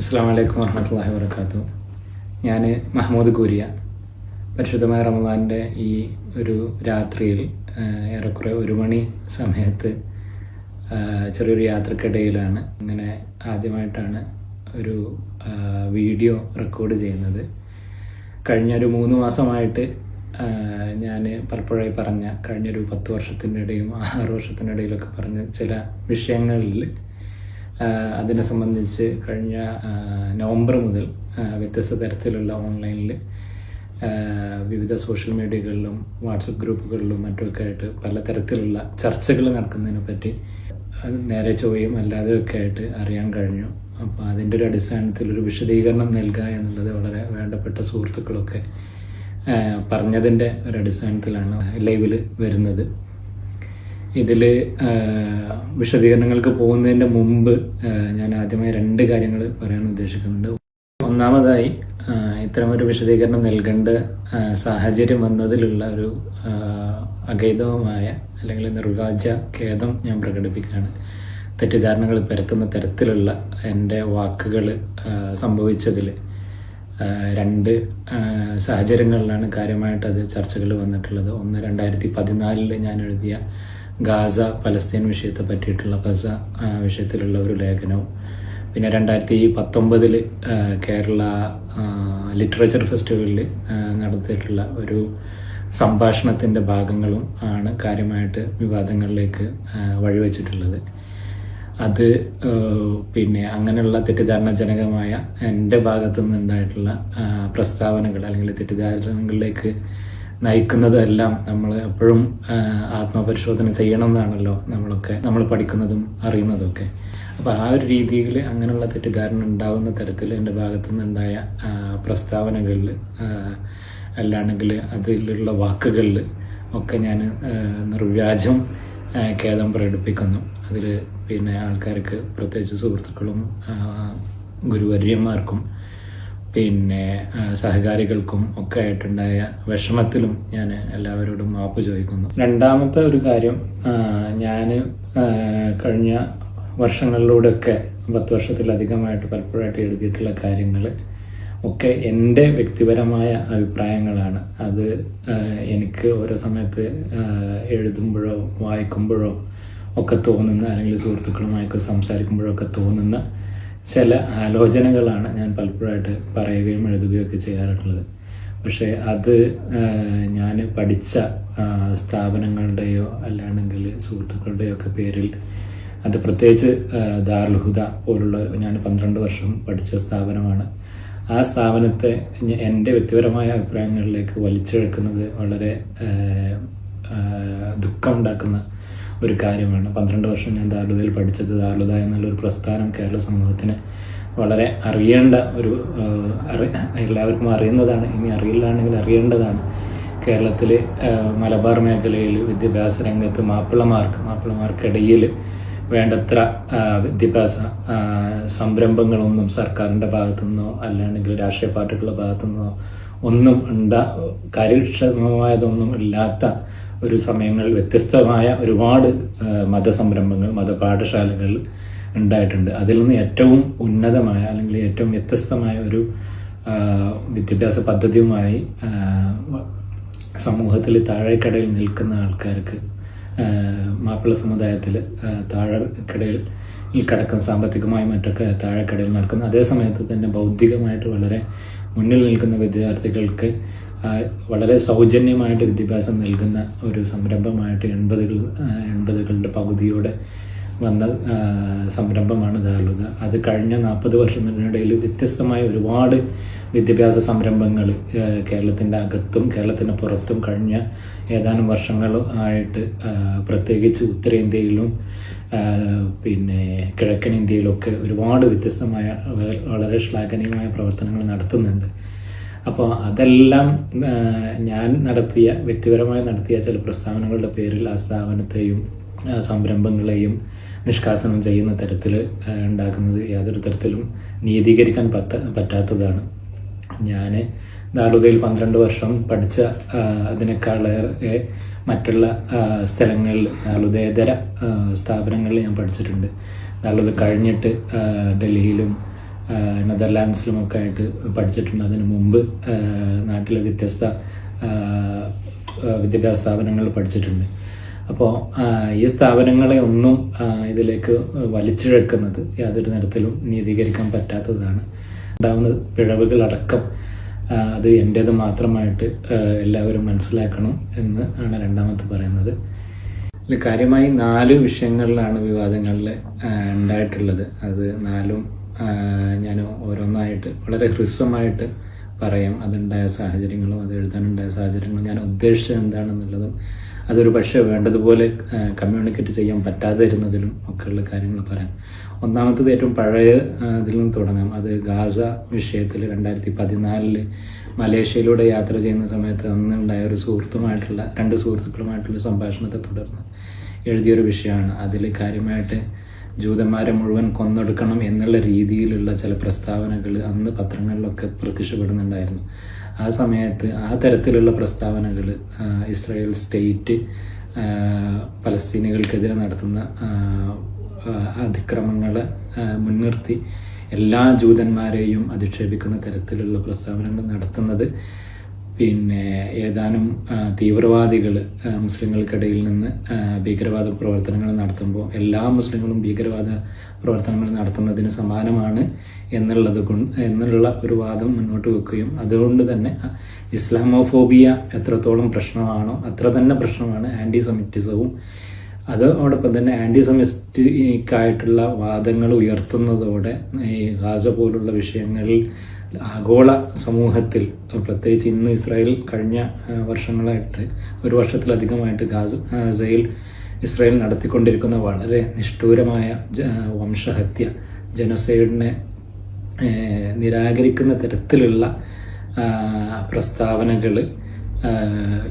അസ്സാം വലൈക്കും വർഹമത്തല്ലാഹി വർക്കാത്തു ഞാൻ മഹമ്മൂദ് കൂരിയ. പരിശുദ്ധമായ റമദാന്റെ ഈ ഒരു രാത്രിയിൽ ഏറെക്കുറെ ഒരു മണി സമയത്ത് ചെറിയൊരു യാത്രക്കിടയിലാണ് ഇങ്ങനെ ആദ്യമായിട്ടാണ് ഒരു വീഡിയോ റെക്കോർഡ് ചെയ്യുന്നത്. കഴിഞ്ഞ ഒരു മൂന്ന് മാസമായിട്ട് ഞാൻ പലപ്പോഴായി പറഞ്ഞ കഴിഞ്ഞൊരു പത്ത് വർഷത്തിന്റെ ഇടയും ആറ് ഇടയിലൊക്കെ പറഞ്ഞ ചില വിഷയങ്ങളിൽ അതിനെ സംബന്ധിച്ച് കഴിഞ്ഞ നവംബർ മുതൽ വ്യത്യസ്ത തരത്തിലുള്ള ഓൺലൈനിൽ വിവിധ സോഷ്യൽ മീഡിയകളിലും വാട്സപ്പ് ഗ്രൂപ്പുകളിലും മറ്റുമൊക്കെ ആയിട്ട് പലതരത്തിലുള്ള ചർച്ചകൾ നടക്കുന്നതിനെ പറ്റി നേരെ ചൊവ്വയും അല്ലാതെയൊക്കെ ആയിട്ട് അറിയാൻ കഴിഞ്ഞു. അപ്പോൾ അതിന്റെ ഒരു അടിസ്ഥാനത്തിൽ ഒരു വിശദീകരണം നൽകുക എന്നുള്ളത് വളരെ വേണ്ടപ്പെട്ട സുഹൃത്തുക്കളൊക്കെ പറഞ്ഞതിന്റെ ഒരു അടിസ്ഥാനത്തിലാണ് ലൈവിൽ വരുന്നത്. ഇതിൽ വിശദീകരണങ്ങൾക്ക് പോകുന്നതിന്റെ മുമ്പ് ഞാൻ ആദ്യമായി രണ്ട് കാര്യങ്ങൾ പറയാൻ ഉദ്ദേശിക്കുന്നുണ്ട്. ഒന്നാമതായി ഇത്തരമൊരു വിശദീകരണം നൽകേണ്ട സാഹചര്യം വന്നതിലുള്ള ഒരു അഗൈതവുമായ അല്ലെങ്കിൽ നിർവാജ്യ ഖേദം ഞാൻ പ്രകടിപ്പിക്കുകയാണ്. തെറ്റിദ്ധാരണകൾ പരത്തുന്ന തരത്തിലുള്ള എന്റെ വാക്കുകൾ സംഭവിച്ചതിൽ രണ്ട് സാഹചര്യങ്ങളിലാണ് കാര്യമായിട്ട് അത് ചർച്ചകൾ വന്നിട്ടുള്ളത്. ഒന്ന് രണ്ടായിരത്തി പതിനാലിൽ ഞാൻ എഴുതിയ ഗാസ പലസ്തീൻ വിഷയത്തെ പറ്റിയിട്ടുള്ള ഗസ വിഷയത്തിലുള്ള ഒരു ലേഖനവും. പിന്നെ രണ്ടായിരത്തി പത്തൊമ്പതിൽ കേരള ലിറ്ററേച്ചർ ഫെസ്റ്റിവലിൽ നടത്തിയിട്ടുള്ള ഒരു സംഭാഷണത്തിന്റെ ഭാഗങ്ങളും ആണ് കാര്യമായിട്ട് വിവാദങ്ങളിലേക്ക് വഴിവെച്ചിട്ടുള്ളത്. അത് പിന്നെ അങ്ങനെയുള്ള തെറ്റിദ്ധാരണജനകമായ എന്റെ ഭാഗത്തു നിന്നുണ്ടായിട്ടുള്ള പ്രസ്താവനകൾ അല്ലെങ്കിൽ തെറ്റിദ്ധാരണകളിലേക്ക് നയിക്കുന്നതെല്ലാം നമ്മൾ എപ്പോഴും ആത്മപരിശോധന ചെയ്യണം എന്നാണല്ലോ നമ്മളൊക്കെ നമ്മൾ പഠിക്കുന്നതും അറിയുന്നതും ഒക്കെ അപ്പോൾ ആ ഒരു രീതിയിൽ അങ്ങനെയുള്ള തെറ്റിദ്ധാരണ ഉണ്ടാകുന്ന തരത്തിൽ എന്റെ ഭാഗത്തു നിന്നുണ്ടായ ആ, പ്രസ്താവനകളിൽ അല്ലാണെങ്കിൽ അതിലുള്ള വാക്കുകളിൽ ഒക്കെ ഞാൻ നിർവ്യാജം ഖേദം പ്രകടിപ്പിക്കുന്നു. അതിൽ പിന്നെ ആൾക്കാർക്ക് പ്രത്യേകിച്ച് സുഹൃത്തുക്കളും ഗുരുവര്യന്മാർക്കും പിന്നെ സഹകാരികൾക്കും ഒക്കെ ആയിട്ടുണ്ടായ വിഷമത്തിലും ഞാൻ എല്ലാവരോടും മാപ്പ് ചോദിക്കുന്നു. രണ്ടാമത്തെ ഒരു കാര്യം ഞാൻ കഴിഞ്ഞ വർഷങ്ങളിലൂടെയൊക്കെ പത്ത് വർഷത്തിലധികമായിട്ട് പലപ്പോഴായിട്ട് എഴുതിയിട്ടുള്ള കാര്യങ്ങൾ ഒക്കെ എന്റെ വ്യക്തിപരമായ അഭിപ്രായങ്ങളാണ്. അത് എനിക്ക് ഓരോ സമയത്ത് എഴുതുമ്പോഴോ വായിക്കുമ്പോഴോ ഒക്കെ തോന്നുന്ന അല്ലെങ്കിൽ സുഹൃത്തുക്കളുമായൊക്കെ സംസാരിക്കുമ്പോഴോ ഒക്കെ തോന്നുന്ന ചില ആലോചനകളാണ് ഞാൻ പലപ്പോഴായിട്ട് പറയുകയും എഴുതുകയും ഒക്കെ ചെയ്യാറുള്ളത്. പക്ഷേ അത് ഞാൻ പഠിച്ച സ്ഥാപനങ്ങളുടെയോ അല്ലാണെങ്കിൽ സുഹൃത്തുക്കളുടെയോ ഒക്കെ പേരിൽ അത് പ്രത്യേകിച്ച് ആ, പോലുള്ള ഞാൻ പന്ത്രണ്ട് വർഷം പഠിച്ച സ്ഥാപനമാണ്. ആ സ്ഥാപനത്തെ എന്റെ വ്യക്തിപരമായ അഭിപ്രായങ്ങളിലേക്ക് വലിച്ചെടുക്കുന്നത് വളരെ ഏഹ്, ഉണ്ടാക്കുന്ന ദുഃഖമുണ്ടാക്കുന്ന ഒരു കാര്യമാണ് പന്ത്രണ്ട് വർഷം ഞാൻ ദാരുതയിൽ പഠിച്ചത്. ദാറുദ എന്നുള്ളൊരു പ്രസ്ഥാനം കേരള സമൂഹത്തിന് വളരെ അറിയേണ്ട ഒരു എല്ലാവർക്കും അറിയുന്നതാണ്. ഇനി അറിയില്ലാണെങ്കിൽ അറിയേണ്ടതാണ്. കേരളത്തിലെ മലബാർ മേഖലയിൽ വിദ്യാഭ്യാസ രംഗത്ത് മാപ്പിളമാർക്ക് മാപ്പിളമാർക്കിടയിൽ വേണ്ടത്ര വിദ്യാഭ്യാസ സംരംഭങ്ങളൊന്നും സർക്കാരിന്റെ ഭാഗത്തു നിന്നോ അല്ലാണെങ്കിൽ രാഷ്ട്രീയ പാർട്ടികളുടെ ഭാഗത്തു നിന്നോ ഒന്നും ഉണ്ടാ കാര്യക്ഷമമായതൊന്നും ഇല്ലാത്ത ഒരു സമയങ്ങളിൽ വ്യത്യസ്തമായ ഒരുപാട് മതസംരംഭങ്ങൾ മതപാഠശാലകൾ ഉണ്ടായിട്ടുണ്ട്. അതിൽ നിന്ന് ഏറ്റവും ഉന്നതമായ അല്ലെങ്കിൽ ഏറ്റവും വ്യത്യസ്തമായ ഒരു വിദ്യാഭ്യാസ പദ്ധതിയുമായി സമൂഹത്തിൽ താഴേക്കടയിൽ നിൽക്കുന്ന ആൾക്കാർക്ക് മാപ്പിള സമുദായത്തിൽ താഴെക്കടയിൽ കിടക്കുന്ന സാമ്പത്തികമായി മറ്റൊക്കെ താഴെക്കടയിൽ നടക്കുന്ന അതേ സമയത്ത് തന്നെ ബൗദ്ധികമായിട്ട് വളരെ മുന്നിൽ നിൽക്കുന്ന വിദ്യാർത്ഥികൾക്ക് വളരെ സൗജന്യമായിട്ട് വിദ്യാഭ്യാസം നൽകുന്ന ഒരു സംരംഭമായിട്ട് എൺപതുകൾ എൺപതുകളുടെ പകുതിയോടെ വന്ന സംരംഭമാണ് ദാറുദ അത് കഴിഞ്ഞ നാൽപ്പത് വർഷത്തിനിടയിൽ വ്യത്യസ്തമായ ഒരുപാട് വിദ്യാഭ്യാസ സംരംഭങ്ങൾ കേരളത്തിന്റെ അകത്തും കേരളത്തിന് പുറത്തും കഴിഞ്ഞ ഏതാനും വർഷങ്ങളും ആയിട്ട് പ്രത്യേകിച്ച് ഉത്തരേന്ത്യയിലും പിന്നെ കിഴക്കൻ ഇന്ത്യയിലൊക്കെ ഒരുപാട് വ്യത്യസ്തമായ വളരെ ശ്ലാഘനീയമായ പ്രവർത്തനങ്ങൾ നടത്തുന്നുണ്ട്. അപ്പോൾ അതെല്ലാം ഞാൻ നടത്തിയ വ്യക്തിപരമായി നടത്തിയ ചില പ്രസ്താവനകളുടെ പേരിൽ ആ സ്ഥാപനത്തെയും സംരംഭങ്ങളെയും നിഷ്കാസനം ചെയ്യുന്ന തരത്തിൽ ഉണ്ടാക്കുന്നത് യാതൊരു തരത്തിലും നീതീകരിക്കാൻ പറ്റ പറ്റാത്തതാണ്. ഞാൻ ദാറുദയിൽ പന്ത്രണ്ട് വർഷം പഠിച്ച അതിനേക്കാളേറെ മറ്റുള്ള സ്ഥലങ്ങളിൽ ദാറുദേതര സ്ഥാപനങ്ങളിൽ ഞാൻ പഠിച്ചിട്ടുണ്ട്. ദാറുദ കഴിഞ്ഞിട്ട് ഡൽഹിയിലും നെതർലാൻഡ്സിലുമൊക്കെ ആയിട്ട് പഠിച്ചിട്ടുണ്ട്. അതിന് മുമ്പ് നാട്ടിലെ വ്യത്യസ്ത വിദ്യാഭ്യാസ സ്ഥാപനങ്ങളിൽ പഠിച്ചിട്ടുണ്ട്. അപ്പോൾ ഈ സ്ഥാപനങ്ങളെ ഒന്നും ഇതിലേക്ക് വലിച്ചിഴക്കുന്നത് യാതൊരു തരത്തിലും നീതീകരിക്കാൻ പറ്റാത്തതാണ്. ഉണ്ടാവുന്ന പിഴവുകളടക്കം അത് എന്റേത് മാത്രമായിട്ട് എല്ലാവരും മനസ്സിലാക്കണം എന്ന് ആണ് രണ്ടാമത്തെ പറയുന്നത്. കാര്യമായി നാല് വിഷയങ്ങളിലാണ് വിവാദങ്ങളിൽ ഉണ്ടായിട്ടുള്ളത്. അത് നാലും ഞാൻ ഓരോന്നായിട്ട് വളരെ ഹ്രസ്വമായിട്ട് പറയാം. അതുണ്ടായ സാഹചര്യങ്ങളും അത് എഴുതാനുണ്ടായ സാഹചര്യങ്ങളും ഞാൻ ഉദ്ദേശിച്ചത് എന്താണെന്നുള്ളതും അതൊരു പക്ഷേ വേണ്ടതുപോലെ കമ്മ്യൂണിക്കേറ്റ് ചെയ്യാൻ പറ്റാതെ ഇരുന്നതിലും ഒക്കെയുള്ള കാര്യങ്ങൾ പറയാം. ഒന്നാമത്തത് ഏറ്റവും പഴയ ഇതിൽ നിന്ന് തുടങ്ങാം. അത് ഗാസ വിഷയത്തിൽ രണ്ടായിരത്തി പതിനാലിൽ മലേഷ്യയിലൂടെ യാത്ര ചെയ്യുന്ന സമയത്ത് അന്നുണ്ടായ ഒരു സുഹൃത്തുമായിട്ടുള്ള രണ്ട് സുഹൃത്തുക്കളുമായിട്ടുള്ള സംഭാഷണത്തെ തുടർന്ന് എഴുതിയൊരു വിഷയമാണ്. അതിൽ കാര്യമായിട്ട് ജൂതന്മാരെ മുഴുവൻ കൊന്നൊടുക്കണം എന്നുള്ള രീതിയിലുള്ള ചില പ്രസ്താവനകൾ അന്ന് പത്രങ്ങളിലൊക്കെ പ്രത്യക്ഷപ്പെടുന്നുണ്ടായിരുന്നു. ആ സമയത്ത് ആ തരത്തിലുള്ള പ്രസ്താവനകൾ ഇസ്രായേൽ സ്റ്റേറ്റ് പലസ്തീനികൾക്കെതിരെ നടത്തുന്ന അതിക്രമങ്ങളെ മുൻനിർത്തി എല്ലാ ജൂതന്മാരെയും അധിക്ഷേപിക്കുന്ന തരത്തിലുള്ള പ്രസ്താവനകൾ നടത്തുന്നത് പിന്നെ ഏതാനും തീവ്രവാദികൾ മുസ്ലിങ്ങൾക്കിടയിൽ നിന്ന് ഭീകരവാദ പ്രവർത്തനങ്ങൾ നടത്തുമ്പോൾ എല്ലാ മുസ്ലിങ്ങളും ഭീകരവാദ പ്രവർത്തനങ്ങൾ നടത്തുന്നതിന് സമാനമാണ് എന്നുള്ളത് എന്നുള്ള ഒരു വാദം മുന്നോട്ട് വെക്കുകയും അതുകൊണ്ട് തന്നെ ഇസ്ലാമോഫോബിയ എത്രത്തോളം പ്രശ്നമാണോ അത്ര തന്നെ പ്രശ്നമാണ് ആന്റി സെമിറ്റിസവും അതോടൊപ്പം തന്നെ ആന്റി സെമിസ്റ്റിക്കായിട്ടുള്ള വാദങ്ങൾ ഉയർത്തുന്നതോടെ ഈ ഗാസ പോലുള്ള വിഷയങ്ങളിൽ ആഗോള സമൂഹത്തിൽ പ്രത്യേകിച്ച് ഇന്ന് ഇസ്രായേൽ കഴിഞ്ഞ വർഷങ്ങളായിട്ട് ഒരു വർഷത്തിലധികമായിട്ട് ഗാസ ഗാസയിൽ ഇസ്രായേൽ നടത്തിക്കൊണ്ടിരിക്കുന്ന വളരെ നിഷ്ഠൂരമായ വംശഹത്യ ജനസൈഡിനെ നിരാകരിക്കുന്ന തരത്തിലുള്ള പ്രസ്താവനകൾ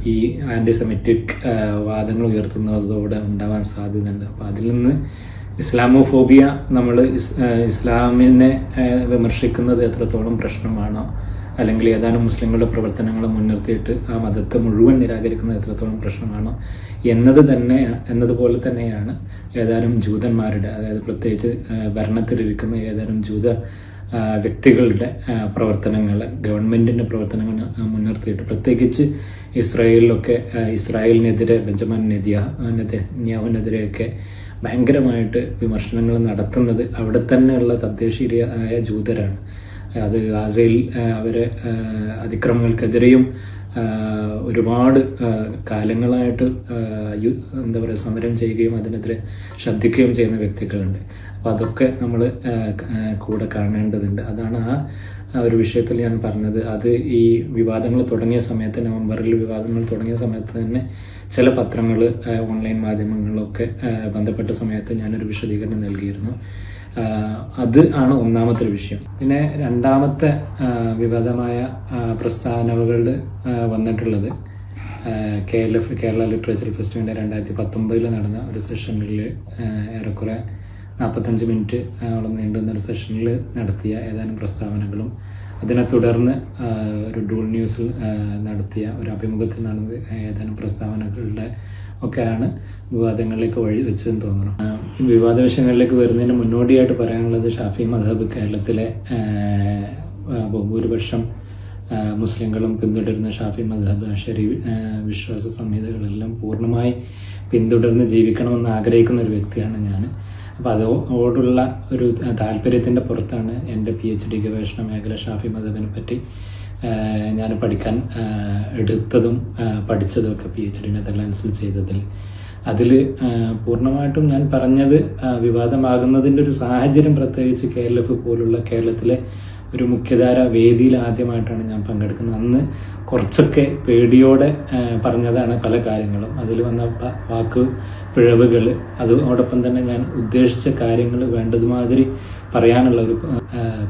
ഈ ആന്റിസെമിറ്റിക് വാദങ്ങൾ ഉയർത്തുന്നതോടെ ഉണ്ടാവാൻ സാധ്യതയുണ്ട്. അപ്പോൾ അതിൽ നിന്ന് ഇസ്ലാമോഫോബിയ നമ്മൾ ഇസ്ലാമിനെ വിമർശിക്കുന്നത് എത്രത്തോളം പ്രശ്നമാണോ അല്ലെങ്കിൽ ഏതാനും മുസ്ലിങ്ങളുടെ പ്രവർത്തനങ്ങൾ മുൻനിർത്തിയിട്ട് ആ മതത്തെ മുഴുവൻ നിരാകരിക്കുന്നത് എത്രത്തോളം പ്രശ്നമാണോ എന്നത് തന്നെ എന്നതുപോലെ തന്നെയാണ് ഏതാനും ജൂതന്മാരുടെ അതായത് പ്രത്യേകിച്ച് ഭരണത്തിലിരിക്കുന്ന ഏതാനും ജൂത വ്യക്തികളുടെ പ്രവർത്തനങ്ങൾ ഗവൺമെന്റിന്റെ പ്രവർത്തനങ്ങൾ മുൻനിർത്തിയിട്ട് പ്രത്യേകിച്ച് ഇസ്രായേലിലൊക്കെ ഇസ്രായേലിനെതിരെ ബെഞ്ചമിൻ നെതിയ നെതിയാവിനെതിരെയൊക്കെ ഭയങ്കരമായിട്ട് വിമർശനങ്ങൾ നടത്തുന്നത് അവിടെ തന്നെയുള്ള തദ്ദേശീയരായ ജൂതരാണ്. അത് ഗാസയിൽ അവരെ അതിക്രമങ്ങൾക്കെതിരെയും ഒരുപാട് കാലങ്ങളായിട്ട് എന്താ പറയുക സമരം ചെയ്യുകയും അതിനെതിരെ ശ്രദ്ധിക്കുകയും ചെയ്യുന്ന വ്യക്തികളുണ്ട്. അപ്പോൾ അതൊക്കെ നമ്മൾ കൂടെ കാണേണ്ടതുണ്ട്. അതാണ് ആ ഒരു വിഷയത്തിൽ ഞാൻ പറഞ്ഞത്. അത് ഈ വിവാദങ്ങൾ തുടങ്ങിയ സമയത്ത് നവംബറിൽ വിവാദങ്ങൾ തുടങ്ങിയ സമയത്ത് തന്നെ ചില പത്രങ്ങൾ ഓൺലൈൻ മാധ്യമങ്ങളിലൊക്കെ ആ, ബന്ധപ്പെട്ട സമയത്ത് ഞാനൊരു വിശദീകരണം നൽകിയിരുന്നു. അത് ആണ് ഒന്നാമത്തെ വിഷയം. പിന്നെ രണ്ടാമത്തെ വിവാദമായ ആ, വന്നിട്ടുള്ളത് കേരള കേരള ലിറ്ററേച്ചർ ഫെസ്റ്റിവലിന്റെ രണ്ടായിരത്തി പത്തൊമ്പതിൽ നടന്ന ഒരു സെഷനിൽ ഏറെക്കുറെ നാൽപ്പത്തഞ്ച് മിനിറ്റ് ഓളം നീണ്ടുന്ന ഒരു സെഷനിൽ നടത്തിയ ഏതാനും പ്രസ്താവനകളും അതിനെ തുടർന്ന് ഒരു ഡൂൾ ന്യൂസിൽ നടത്തിയ ഒരു അഭിമുഖത്തിൽ നടന്ന ഏതാനും പ്രസ്താവനകളുടെ ഒക്കെയാണ് വിവാദങ്ങളിലേക്ക് വഴി വെച്ചതെന്ന് തോന്നുന്നു. ഈ വിവാദ വിഷയങ്ങളിലേക്ക് വരുന്നതിന് മുന്നോടിയായിട്ട് പറയാനുള്ളത് ഷാഫി മധബ് കേരളത്തിലെ ഭൂരിപക്ഷം മുസ്ലിങ്ങളും പിന്തുടരുന്ന ഷാഫി മധബ് അഷരി വിശ്വാസ സംഹിതകളെല്ലാം പൂർണമായി പിന്തുടർന്ന് ജീവിക്കണമെന്ന് ആഗ്രഹിക്കുന്ന ഒരു വ്യക്തിയാണ് ഞാൻ അപ്പോൾ അതോടുള്ള ഒരു താല്പര്യത്തിന്റെ പുറത്താണ് എന്റെ പി എച്ച് ഡി ഗവേഷണ മേഖല ഷാഫി മദബിനെ പറ്റി ഞാൻ പഠിക്കാൻ എടുത്തതും പഠിച്ചതും ഒക്കെ പി എച്ച് ഡി നെതർലാൻഡ്സിൽ ചെയ്തതിൽ. അതിൽ പൂർണമായിട്ടും ഞാൻ പറഞ്ഞത് വിവാദമാകുന്നതിന്റെ ഒരു സാഹചര്യം പ്രത്യേകിച്ച് കെ എൽ എഫ് പോലുള്ള കേരളത്തിലെ ഒരു മുഖ്യധാര വേദിയിൽ ആദ്യമായിട്ടാണ് ഞാൻ പങ്കെടുക്കുന്നത്. അന്ന് കുറച്ചൊക്കെ പേടിയോടെ പറഞ്ഞതാണ് പല കാര്യങ്ങളും. അതിൽ വന്ന വാക്ക് പിഴവുകൾ അതോടൊപ്പം തന്നെ ഞാൻ ഉദ്ദേശിച്ച കാര്യങ്ങൾ വേണ്ടതുമാതിരി പറയാനുള്ള ഒരു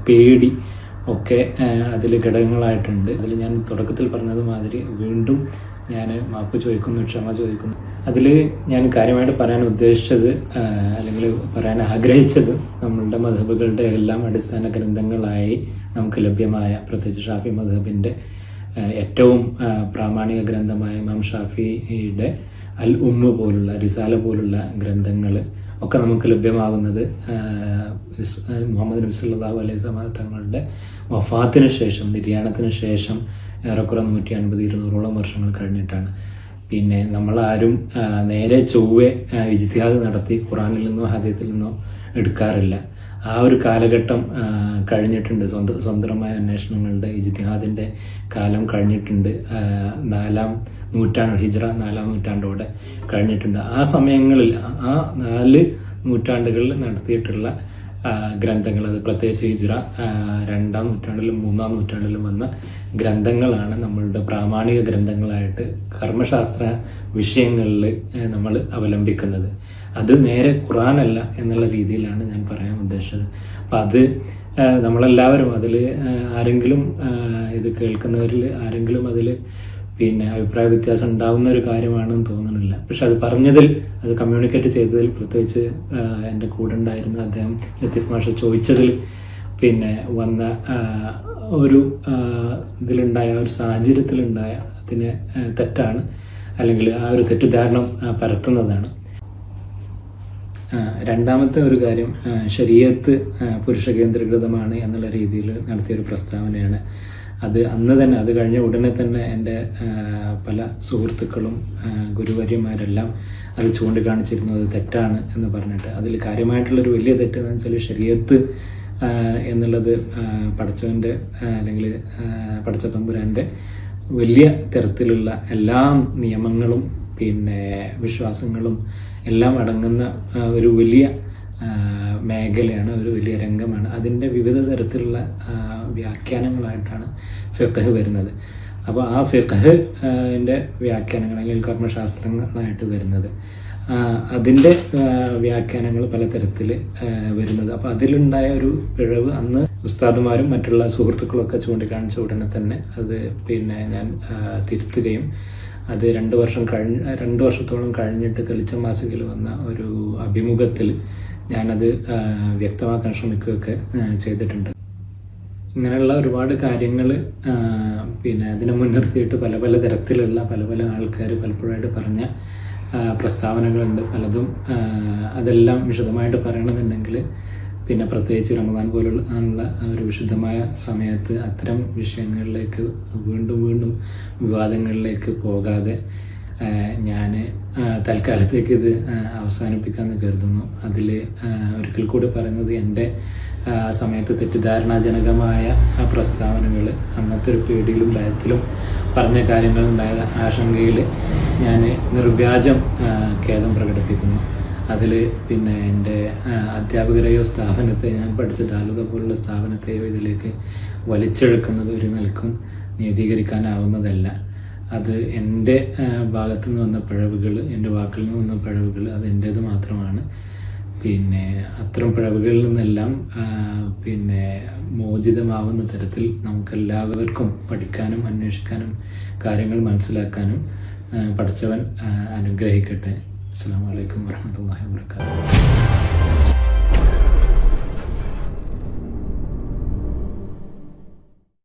പേടി ഒക്കെ അതിൽ ഘടകങ്ങളായിട്ടുണ്ട്. അതിൽ ഞാൻ തുടക്കത്തിൽ പറഞ്ഞതുമാതിരി വീണ്ടും ഞാൻ മാപ്പ് ചോദിക്കുന്നു ക്ഷമ ചോദിക്കുന്നു. അതിൽ ഞാൻ കാര്യമായിട്ട് പറയാൻ ഉദ്ദേശിച്ചത് അല്ലെങ്കിൽ പറയാൻ ആഗ്രഹിച്ചത് നമ്മളുടെ മധബുകളുടെ എല്ലാം അടിസ്ഥാന ഗ്രന്ഥങ്ങളായി നമുക്ക് ലഭ്യമായ പ്രത്യേകിച്ച് ഷാഫി മധബിന്റെ ഏറ്റവും പ്രാമാണിക ഗ്രന്ഥമായ ഇമാം ഷാഫിയുടെ അൽ ഉമ്മ പോലുള്ള റിസാല പോലുള്ള ഗ്രന്ഥങ്ങൾ ഒക്കെ നമുക്ക് ലഭ്യമാകുന്നത് മുഹമ്മദ് നബി അലൈഹി വസല്ലം തങ്ങളുടെ വഫാത്തിന് ശേഷം നിര്യാണത്തിന് ശേഷം ഏറെക്കുറെ നൂറ്റി അൻപത് ഇരുന്നൂറോളം വർഷങ്ങൾ കഴിഞ്ഞിട്ടാണ്. പിന്നെ ആരും നേരെ ചൊവ്വെ ഇജ്തിഹാദ് നടത്തി ഖുറാനിൽ നിന്നോ ഹദീസിൽ നിന്നോ എടുക്കാറില്ല. ആ ഒരു കാലഘട്ടം കഴിഞ്ഞിട്ടുണ്ട്. സ്വന്ത സ്വന്തമായ അന്വേഷണങ്ങളുടെ ഇജ്തിഹാദിന്റെ കാലം കഴിഞ്ഞിട്ടുണ്ട്. നാലാം നൂറ്റാണ്ട് ഹിജ്റ നാലാം നൂറ്റാണ്ടോടെ കഴിഞ്ഞിട്ടുണ്ട്. ആ സമയങ്ങളിൽ ആ- നാല് നൂറ്റാണ്ടുകളിൽ നടത്തിയിട്ടുള്ള ഗ്രന്ഥങ്ങൾ അത് പ്രത്യേകിച്ച് ഹിജ്ര രണ്ടാം നൂറ്റാണ്ടിലും മൂന്നാം നൂറ്റാണ്ടിലും വന്ന ഗ്രന്ഥങ്ങളാണ് നമ്മളുടെ പ്രാമാണിക ഗ്രന്ഥങ്ങളായിട്ട് കർമ്മശാസ്ത്ര വിഷയങ്ങളിൽ നമ്മൾ അവലംബിക്കുന്നത്. അത് നേരെ ഖുറാനല്ല എന്നുള്ള രീതിയിലാണ് ഞാൻ പറയാൻ ഉദ്ദേശിച്ചത്. അപ്പം അത് നമ്മളെല്ലാവരും അതിൽ ആരെങ്കിലും ഇത് കേൾക്കുന്നവരിൽ ആരെങ്കിലും അതിൽ പിന്നെ അഭിപ്രായ വ്യത്യാസം ഉണ്ടാവുന്ന ഒരു കാര്യമാണെന്ന് തോന്നുന്നില്ല പക്ഷെ അത് പറഞ്ഞതിൽ അത് കമ്മ്യൂണിക്കേറ്റ് ചെയ്തതിൽ പ്രത്യേകിച്ച് എന്റെ കൂടെ ഉണ്ടായിരുന്ന അദ്ദേഹം ലത്തീഫ് മാഷ ചോദിച്ചതിൽ പിന്നെ വന്ന ഒരു ഇതിലുണ്ടായ ഒരു സാഹചര്യത്തിലുണ്ടായ അതിന് തെറ്റാണ്. അല്ലെങ്കിൽ ആ ഒരു തെറ്റിദ്ധാരണം പരത്തുന്നതാണ്. രണ്ടാമത്തെ ഒരു കാര്യം ശരീരത്ത് പുരുഷ കേന്ദ്രീകൃതമാണ് എന്നുള്ള രീതിയിൽ നടത്തിയൊരു പ്രസ്താവനയാണ് അത് അന്ന് തന്നെ അത് കഴിഞ്ഞ ഉടനെ തന്നെ എന്റെ പല സുഹൃത്തുക്കളും ഗുരുവര്യന്മാരെല്ലാം അത് ചൂണ്ടിക്കാണിച്ചിരുന്നത് തെറ്റാണ് എന്ന് പറഞ്ഞിട്ട്. അതിൽ കാര്യമായിട്ടുള്ളൊരു വലിയ തെറ്റ് എന്ന് വെച്ചാൽ ശരീരത്ത് എന്നുള്ളത് പഠിച്ചവന്റെ അല്ലെങ്കിൽ പഠിച്ച തമ്പുരാന്റെ വലിയ തരത്തിലുള്ള എല്ലാ നിയമങ്ങളും പിന്നെ വിശ്വാസങ്ങളും എല്ലാം അടങ്ങുന്ന ഒരു വലിയ മേഖലയാണ് ഒരു വലിയ രംഗമാണ്. അതിന്റെ വിവിധ തരത്തിലുള്ള വ്യാഖ്യാനങ്ങളായിട്ടാണ് ഫിഖഹ് വരുന്നത്. അപ്പോൾ ആ ഫിഖഹ് ന്റെ വ്യാഖ്യാനങ്ങൾ അല്ലെങ്കിൽ കർമ്മശാസ്ത്രങ്ങളായിട്ട് വരുന്നത്. അതിന്റെ വ്യാഖ്യാനങ്ങൾ പലതരത്തിൽ വരുന്നത്. അപ്പോൾ അതിലുണ്ടായ ഒരു പിഴവ് അന്ന് ഉസ്താദുമാരും മറ്റുള്ള സുഹൃത്തുക്കളൊക്കെ ചൂണ്ടിക്കാണിച്ച ഉടനെ തന്നെ അത് പിന്നെ ഞാൻ തിരുത്തുകയും അത് രണ്ട് വർഷം കഴിഞ്ഞ് രണ്ട് വർഷത്തോളം കഴിഞ്ഞിട്ട് തെളിച്ച മാസികയിൽ വന്ന ഒരു അഭിമുഖത്തിൽ ഞാനത് വ്യക്തമാക്കാൻ ശ്രമിക്കുകയൊക്കെ ചെയ്തിട്ടുണ്ട്. ഇങ്ങനെയുള്ള ഒരുപാട് കാര്യങ്ങൾ പിന്നെ അതിനെ മുൻനിർത്തിയിട്ട് പല പല തരത്തിലുള്ള പല പല ആൾക്കാർ പലപ്പോഴായിട്ട് പറഞ്ഞ പ്രസ്താവനകളുണ്ട്. പലതും അതെല്ലാം വിശദമായിട്ട് പറയണമെന്നുണ്ടെങ്കിൽ പിന്നെ പ്രത്യേകിച്ച് റമദാൻ പോലുള്ള ഒരു വിശുദ്ധമായ സമയത്ത് അത്തരം വിഷയങ്ങളിലേക്ക് വീണ്ടും വീണ്ടും വിവാദങ്ങളിലേക്ക് പോകാതെ ഞാൻ തൽക്കാലത്തേക്ക് ഇത് അവസാനിപ്പിക്കാമെന്ന് കരുതുന്നു. അതിൽ ഒരിക്കൽ കൂടി പറയുന്നത് എന്റെ ആ, സമയത്ത് തെറ്റിദ്ധാരണാജനകമായ ആ പ്രസ്താവനകൾ അന്നത്തെ ഒരു പേടിയിലും ഭയത്തിലും പറഞ്ഞ കാര്യങ്ങളുണ്ടായ ആശങ്കയിൽ ഞാൻ നിർവ്യാജം ഖേദം പ്രകടിപ്പിക്കുന്നു. അതിൽ പിന്നെ എന്റെ അധ്യാപകരെയോ സ്ഥാപനത്തെ ഞാൻ പഠിച്ച താലൂക പോലുള്ള സ്ഥാപനത്തെയോ ഇതിലേക്ക് വലിച്ചെടുക്കുന്നത് ഒരു നിലക്കും നീതീകരിക്കാനാവുന്നതല്ല. അത് എന്റെ ഭാഗത്തു നിന്ന് വന്ന പിഴവുകൾ എന്റെ വാക്കിൽ നിന്ന് വന്ന പിഴവുകൾ അത് എന്റേത് മാത്രമാണ്. പിന്നെ അത്തരം പിഴവുകളിൽ നിന്നെല്ലാം പിന്നെ മോചിതമാവുന്ന തരത്തിൽ നമുക്കെല്ലാവർക്കും പഠിക്കാനും അന്വേഷിക്കാനും കാര്യങ്ങൾ മനസ്സിലാക്കാനും പഠിച്ചവൻ അനുഗ്രഹിക്കട്ടെ. അസ്സാം വലൈക്കും വരഹമുല്ലാ വാബർക്കാത്തു